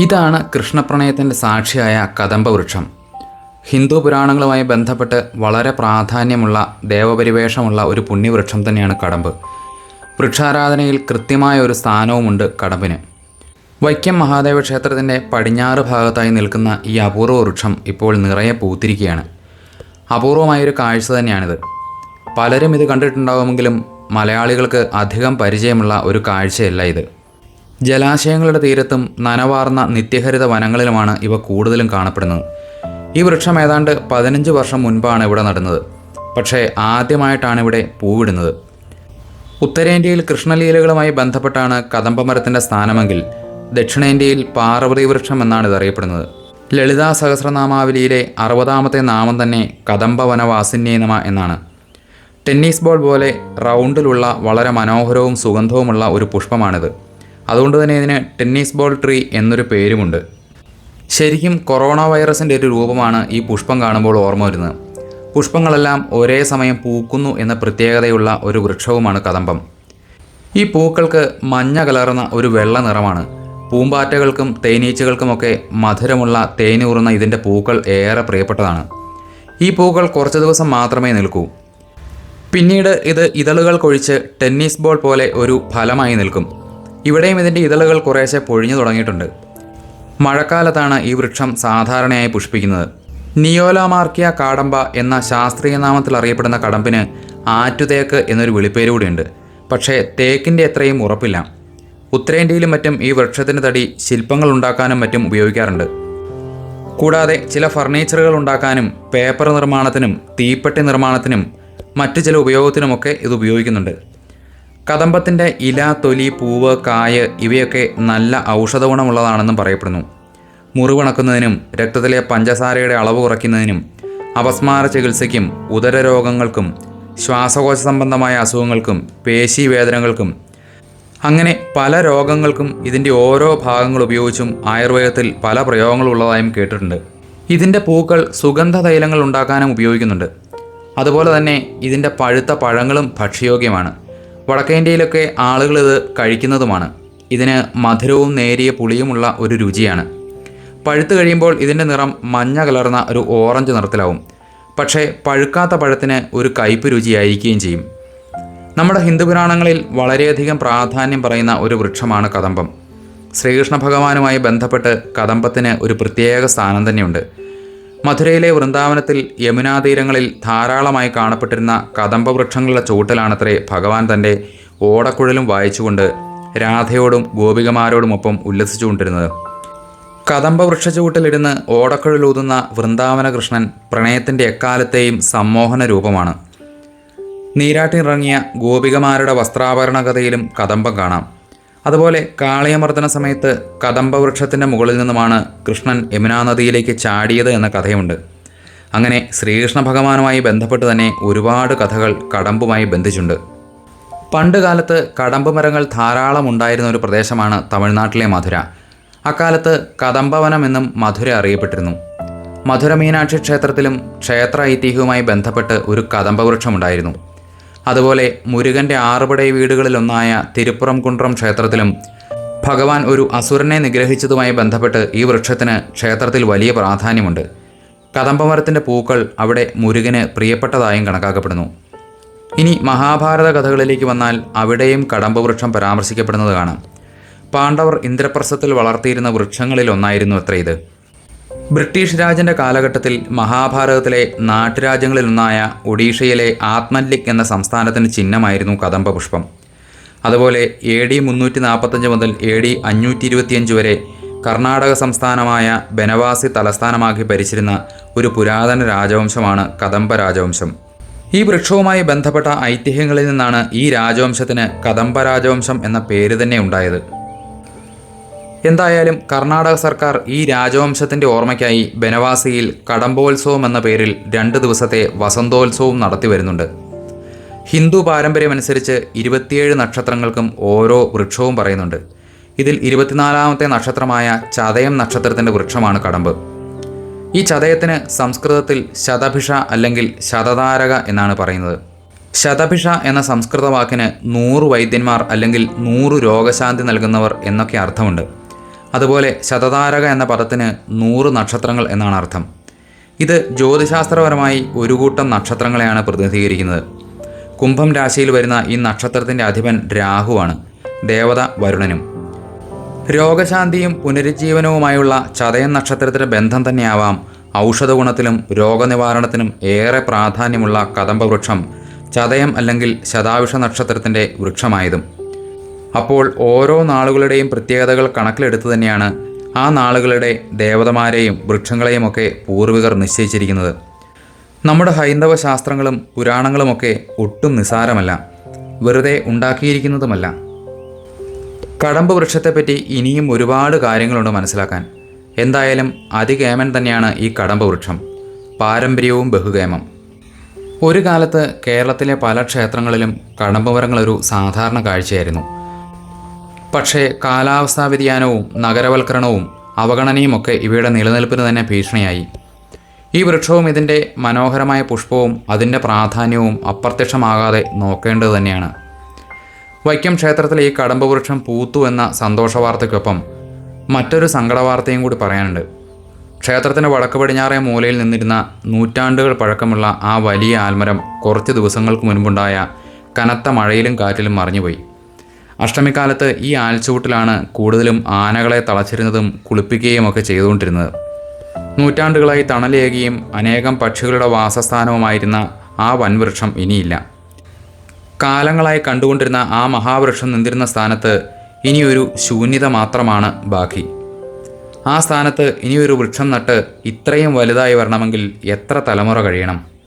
ഇതാണ് കൃഷ്ണപ്രണയത്തിന്റെ സാക്ഷിയായ കദംബ വൃക്ഷം ഹിന്ദു പുരാണങ്ങളുമായി ബന്ധപ്പെട്ട് വളരെ പ്രാധാന്യമുള്ള ദേവപരിവേഷമുള്ള ഒരു പുണ്യവൃക്ഷം തന്നെയാണ് കടമ്പ്. വൃക്ഷാരാധനയിൽ കൃത്യമായ ഒരു സ്ഥാനവുമുണ്ട് കടമ്പിന്. വൈക്കം മഹാദേവ ക്ഷേത്രത്തിന്റെ പടിഞ്ഞാറ് ഭാഗത്തായി നിൽക്കുന്ന ഈ അപൂർവ വൃക്ഷം ഇപ്പോൾ നിറയെ പൂത്തിരിക്കുകയാണ്. അപൂർവമായൊരു കാഴ്ച തന്നെയാണിത്. പലരും ഇത് കണ്ടിട്ടുണ്ടാവുമെങ്കിലും മലയാളികൾക്ക് അധികം പരിചയമുള്ള ഒരു കാഴ്ചയല്ല ഇത്. ജലാശയങ്ങളുടെ തീരത്തും നനവാർന്ന നിത്യഹരിത വനങ്ങളിലുമാണ് ഇവ കൂടുതലും കാണപ്പെടുന്നത്. ഈ വൃക്ഷം ഏതാണ്ട് പതിനഞ്ച് വർഷം മുൻപാണ് ഇവിടെ നടുന്നത്. പക്ഷേ ആദ്യമായിട്ടാണ് ഇവിടെ പൂവിടുന്നത്. ഉത്തരേന്ത്യയിൽ കൃഷ്ണലീലകളുമായി ബന്ധപ്പെട്ടാണ് കദംബമരത്തിന്റെ സ്ഥാനമെങ്കിൽ ദക്ഷിണേന്ത്യയിൽ പാർവതി വൃക്ഷം എന്നാണ് ഇതറിയപ്പെടുന്നത്. ലളിതാ സഹസ്രനാമാവലിയിലെ അറുപതാമത്തെ നാമം തന്നെ കദംബ വനവാസിന്യനമ എന്നാണ്. ടെന്നീസ് ബോൾ പോലെ റൗണ്ടിലുള്ള വളരെ മനോഹരവും സുഗന്ധവുമുള്ള ഒരു പുഷ്പമാണിത്. അതുകൊണ്ട് തന്നെ ഇതിന് ടെന്നീസ് ബോൾ ട്രീ എന്നൊരു പേരുമുണ്ട്. ശരിക്കും കൊറോണ വൈറസിന്റെ ഒരു രൂപമാണ് ഈ പുഷ്പം കാണുമ്പോൾ ഓർമ്മ വരുന്നത്. പുഷ്പങ്ങളെല്ലാം ഒരേ സമയം പൂക്കുന്നു എന്ന പ്രത്യേകതയുള്ള ഒരു വൃക്ഷവുമാണ് കദംബം. ഈ പൂക്കൾക്ക് മഞ്ഞ കലർന്ന ഒരു വെള്ള നിറമാണ്. പൂമ്പാറ്റകൾക്കും തേനീച്ചകൾക്കുമൊക്കെ മധുരമുള്ള തേനൂറുന്ന ഇതിന്റെ പൂക്കൾ ഏറെ പ്രിയപ്പെട്ടതാണ്. ഈ പൂക്കൾ കുറച്ച് ദിവസം മാത്രമേ നിൽക്കൂ. പിന്നീട് ഇത് ഇതളുകൾ കൊഴിച്ച് ടെന്നീസ് ബോൾ പോലെ ഒരു ഫലമായി നിൽക്കും. ഇവിടെയും ഇതിന്റെ ഇതളുകൾ കുറേശ്ശെ പൊഴിഞ്ഞു തുടങ്ങിയിട്ടുണ്ട്. മഴക്കാലത്താണ് ഈ വൃക്ഷം സാധാരണയായി പുഷ്പിക്കുന്നത്. നിയോലാമാർക്കിയ കാടമ്പ എന്ന ശാസ്ത്രീയ നാമത്തിൽ അറിയപ്പെടുന്ന കടമ്പിന് ആറ്റുതേക്ക് എന്നൊരു വിളിപ്പേര് കൂടിയുണ്ട്. പക്ഷേ തേക്കിന്റെ അത്രയും ഉറപ്പില്ല. ഉത്തരേന്ത്യയിലും മറ്റും ഈ വൃക്ഷത്തിന്റെ തടി ശില്പങ്ങൾ ഉണ്ടാക്കാനും മറ്റും ഉപയോഗിക്കാറുണ്ട്. കൂടാതെ ചില ഫർണിച്ചറുകൾ ഉണ്ടാക്കാനും പേപ്പർ നിർമ്മാണത്തിനും തീപ്പെട്ടി നിർമ്മാണത്തിനും മറ്റു ചില ഉപയോഗത്തിനുമൊക്കെ ഇത് ഉപയോഗിക്കുന്നുണ്ട്. കദംബത്തിന്റെ ഇല തൊലി പൂവ് കായ് ഇവയൊക്കെ നല്ല ഔഷധ ഗുണമുള്ളതാണെന്നും പറയപ്പെടുന്നു. മുറിവിണക്കുന്നതിനും രക്തത്തിലെ പഞ്ചസാരയുടെ അളവ് കുറയ്ക്കുന്നതിനും അപസ്മാര ചികിത്സയ്ക്കും ഉദരരോഗങ്ങൾക്കും ശ്വാസകോശ സംബന്ധമായ അസുഖങ്ങൾക്കും പേശി വേദനകൾക്കും അങ്ങനെ പല രോഗങ്ങൾക്കും ഇതിന്റെ ഓരോ ഭാഗങ്ങൾ ഉപയോഗിച്ചും ആയുർവേദത്തിൽ പല പ്രയോഗങ്ങളുള്ളതായും കേട്ടിട്ടുണ്ട്. ഇതിന്റെ പൂക്കൾ സുഗന്ധ തൈലങ്ങൾ ഉണ്ടാക്കാനും ഉപയോഗിക്കുന്നുണ്ട്. അതുപോലെ തന്നെ ഇതിന്റെ പഴുത്ത പഴങ്ങളും ഭക്ഷ്യയോഗ്യമാണ്. വടക്കേ ഇന്ത്യയിലൊക്കെ ആളുകൾ ഇത് കഴിക്കുന്നതുമാണ്. ഇതിന് മധുരവും നേരിയ പുളിയുമുള്ള ഒരു രുചിയാണ്. പഴുത്ത് കഴിയുമ്പോൾ ഇതിന്റെ നിറം മഞ്ഞ കലർന്ന ഒരു ഓറഞ്ച് നിറത്തിലാവും. പക്ഷേ പഴുക്കാത്ത പഴത്തിന് ഒരു കയ്പ് രുചിയായിരിക്കുകയും ചെയ്യും. നമ്മുടെ ഹിന്ദു പുരാണങ്ങളിൽ വളരെയധികം പ്രാധാന്യം പറയുന്ന ഒരു വൃക്ഷമാണ് കദംബം. ശ്രീകൃഷ്ണ ഭഗവാനുമായി ബന്ധപ്പെട്ട് കദംബത്തിന് ഒരു പ്രത്യേക സ്ഥാനം തന്നെയുണ്ട്. മധുരയിലെ വൃന്ദാവനത്തിൽ യമുനാതീരങ്ങളിൽ ധാരാളമായി കാണപ്പെട്ടിരുന്ന കദംബ വൃക്ഷങ്ങളുടെ ചുവട്ടിലാണത്രേ ഭഗവാൻ തന്റെ ഓടക്കുഴലും വായിച്ചുകൊണ്ട് രാധയോടും ഗോപികമാരോടുമൊപ്പം ഉല്ലസിച്ചുകൊണ്ടിരുന്നത്. കദംബ വൃക്ഷച്ചുവട്ടിലിരുന്ന് ഓടക്കുഴലൂതുന്ന വൃന്ദാവന കൃഷ്ണൻ പ്രണയത്തിന്റെ എക്കാലത്തെയും സമ്മോഹന രൂപമാണ് നീരാട്ടിനിറങ്ങിയ ഗോപികമാരുടെ വസ്ത്രാഭരണ കഥയിലും കദംബം കാണാം. അതുപോലെ കാളിയമർദ്ദന സമയത്ത് കദംബ വൃക്ഷത്തിന്റെ മുകളിൽ നിന്നുമാണ് കൃഷ്ണൻ യമുനാ നദിയിലേക്ക് ചാടിയത് എന്ന കഥയുണ്ട്. അങ്ങനെ ശ്രീകൃഷ്ണ ഭഗവാനുമായി ബന്ധപ്പെട്ട് തന്നെ ഒരുപാട് കഥകൾ കടമ്പുമായി ബന്ധിച്ചുണ്ട് പണ്ട് കാലത്ത് കടമ്പ് മരങ്ങൾ ധാരാളം ഉണ്ടായിരുന്ന ഒരു പ്രദേശമാണ് തമിഴ്നാട്ടിലെ മധുര. അക്കാലത്ത് കദംബവനം എന്നും മധുര അറിയപ്പെട്ടിരുന്നു. മധുര മീനാക്ഷി ക്ഷേത്രത്തിലും ക്ഷേത്ര ഐതിഹ്യവുമായി ബന്ധപ്പെട്ട് ഒരു കദംബവൃക്ഷമുണ്ടായിരുന്നു അതുപോലെ മുരുകന്റെ ആറുപടൈ വീടുകളിലൊന്നായ തിരുപ്പുറം കുണ്ട്രം ക്ഷേത്രത്തിലും ഭഗവാൻ ഒരു അസുരനെ നിഗ്രഹിച്ചതുമായി ബന്ധപ്പെട്ട് ഈ വൃക്ഷത്തിന് ക്ഷേത്രത്തിൽ വലിയ പ്രാധാന്യമുണ്ട്. കദംബമരത്തിന്റെ പൂക്കൾ അവിടെ മുരുകന് പ്രിയപ്പെട്ടതായും കണക്കാക്കപ്പെടുന്നു. ഇനി മഹാഭാരത കഥകളിലേക്ക് വന്നാൽ അവിടെയും കടമ്പവൃക്ഷം പരാമർശിക്കപ്പെടുന്നത് കാണാം. പാണ്ഡവർ ഇന്ദ്രപ്രസ്ഥത്തിൽ വളർത്തിയിരുന്ന വൃക്ഷങ്ങളിൽ ഒന്നായിരുന്നു അത്ര ഇത്. ബ്രിട്ടീഷ് രാജന്റെ കാലഘട്ടത്തിൽ മഹാഭാരതത്തിലെ നാട്ടുരാജ്യങ്ങളിലൊന്നായ ഒഡീഷയിലെ ആത്മല്ലിക് എന്ന സംസ്ഥാനത്തിന് ചിഹ്നമായിരുന്നു കദംബ പുഷ്പം. അതുപോലെ എ ഡി മുന്നൂറ്റി നാൽപ്പത്തഞ്ച് മുതൽ എ ഡി അഞ്ഞൂറ്റി ഇരുപത്തിയഞ്ച് വരെ കർണാടക സംസ്ഥാനമായ ബനവാസി തലസ്ഥാനമാക്കി ഭരിച്ചിരുന്ന ഒരു പുരാതന രാജവംശമാണ് കദംബ രാജവംശം. ഈ വൃക്ഷവുമായി ബന്ധപ്പെട്ട ഐതിഹ്യങ്ങളിൽ നിന്നാണ് ഈ രാജവംശത്തിന് കദംബ രാജവംശം എന്ന പേര് തന്നെ ഉണ്ടായത്. എന്തായാലും കർണാടക സർക്കാർ ഈ രാജവംശത്തിന്റെ ഓർമ്മയ്ക്കായി ബനവാസിയിൽ കടമ്പോത്സവം എന്ന പേരിൽ രണ്ട് ദിവസത്തെ വസന്തോത്സവം നടത്തി വരുന്നുണ്ട്. ഹിന്ദു പാരമ്പര്യമനുസരിച്ച് ഇരുപത്തിയേഴ് നക്ഷത്രങ്ങൾക്കും ഓരോ വൃക്ഷവും പറയുന്നുണ്ട്. ഇതിൽ ഇരുപത്തിനാലാമത്തെ നക്ഷത്രമായ ചതയം നക്ഷത്രത്തിന്റെ വൃക്ഷമാണ് കടമ്പ്. ഈ ചതയത്തിന് സംസ്കൃതത്തിൽ ശതഭിഷ അല്ലെങ്കിൽ ശതതാരക എന്നാണ് പറയുന്നത്. ശതഭിഷ എന്ന സംസ്കൃത വാക്കിന് നൂറ് വൈദ്യന്മാർ അല്ലെങ്കിൽ നൂറ് രോഗശാന്തി നൽകുന്നവർ എന്നൊക്കെ അർത്ഥമുണ്ട്. അതുപോലെ ശതതാരക എന്ന പദത്തിന് നൂറ് നക്ഷത്രങ്ങൾ എന്നാണ് അർത്ഥം. ഇത് ജ്യോതിശാസ്ത്രപരമായി ഒരു കൂട്ടം നക്ഷത്രങ്ങളെയാണ് പ്രതിനിധീകരിക്കുന്നത്. കുംഭം രാശിയിൽ വരുന്ന ഈ നക്ഷത്രത്തിന്റെ അധിപൻ രാഹുവാണ് ദേവത വരുണനും. രോഗശാന്തിയും പുനരുജ്ജീവനവുമായുള്ള ചതയൻ നക്ഷത്രത്തിന്റെ ബന്ധം തന്നെയാവാം ഔഷധ ഗുണത്തിലും രോഗനിവാരണത്തിനും ഏറെ പ്രാധാന്യമുള്ള കദംബവൃക്ഷം ചതയം അല്ലെങ്കിൽ ശതാവിഷ നക്ഷത്രത്തിന്റെ വൃക്ഷമായതും. അപ്പോൾ ഓരോ നാളുകളുടെയും പ്രത്യേകതകൾ കണക്കിലെടുത്ത് തന്നെയാണ് ആ നാളുകളുടെ ദേവതമാരെയും വൃക്ഷങ്ങളെയും ഒക്കെ പൂർവികർ നിശ്ചയിച്ചിരിക്കുന്നത്. നമ്മുടെ ഹൈന്ദവ ശാസ്ത്രങ്ങളും പുരാണങ്ങളുമൊക്കെ ഒട്ടും നിസാരമല്ല. വെറുതെ ഉണ്ടാക്കിയിരിക്കുന്നതുമല്ല. കടമ്പ് വൃക്ഷത്തെപ്പറ്റി ഇനിയും ഒരുപാട് കാര്യങ്ങളുണ്ട് മനസ്സിലാക്കാൻ. എന്തായാലും അതികേമൻ തന്നെയാണ് ഈ കടമ്പ് വൃക്ഷം. പാരമ്പര്യവും ബഹുകേമം. ഒരു കാലത്ത് കേരളത്തിലെ പല ക്ഷേത്രങ്ങളിലും കടമ്പ് മരങ്ങളൊരു സാധാരണ കാഴ്ചയായിരുന്നു. പക്ഷേ കാലാവസ്ഥാ വ്യതിയാനവും നഗരവൽക്കരണവും അവഗണനയുമൊക്കെ ഇവയുടെ നിലനിൽപ്പിന് തന്നെ ഭീഷണിയായി. ഈ വൃക്ഷവും ഇതിന്റെ മനോഹരമായ പുഷ്പവും അതിന്റെ പ്രാധാന്യവും അപ്രത്യക്ഷമാകാതെ നോക്കേണ്ടത് തന്നെയാണ്. വൈക്കം ക്ഷേത്രത്തിലെ ഈ കടമ്പ് വൃക്ഷം പൂത്തു എന്ന സന്തോഷ വാർത്തയ്ക്കൊപ്പം മറ്റൊരു സങ്കടവാർത്തയും കൂടി പറയാനുണ്ട്. ക്ഷേത്രത്തിന്റെ വടക്ക് പടിഞ്ഞാറേ മൂലയിൽ നിന്നിരുന്ന നൂറ്റാണ്ടുകൾ പഴക്കമുള്ള ആ വലിയ ആൽമരം കുറച്ച് ദിവസങ്ങൾക്ക് മുൻപുണ്ടായ കനത്ത മഴയിലും കാറ്റിലും മറിഞ്ഞുപോയി. അഷ്ടമിക്കാലത്ത് ഈ ആൽച്ചൂട്ടിലാണ് കൂടുതലും ആനകളെ തളച്ചിരുന്നതും കുളിപ്പിക്കുകയും ഒക്കെ ചെയ്തുകൊണ്ടിരുന്നത്. നൂറ്റാണ്ടുകളായി തണലേകിയും അനേകം പക്ഷികളുടെ വാസസ്ഥാനവുമായിരുന്ന ആ വൻവൃക്ഷം ഇനിയില്ല. കാലങ്ങളായി കണ്ടുകൊണ്ടിരുന്ന ആ മഹാവൃക്ഷം നിന്നിരുന്ന സ്ഥാനത്ത് ഇനിയൊരു ശൂന്യത മാത്രമാണ് ബാക്കി. ആ സ്ഥാനത്ത് ഇനിയൊരു വൃക്ഷം നട്ട് ഇത്രയും വലുതായി വരണമെങ്കിൽ എത്ര തലമുറ കഴിയണം?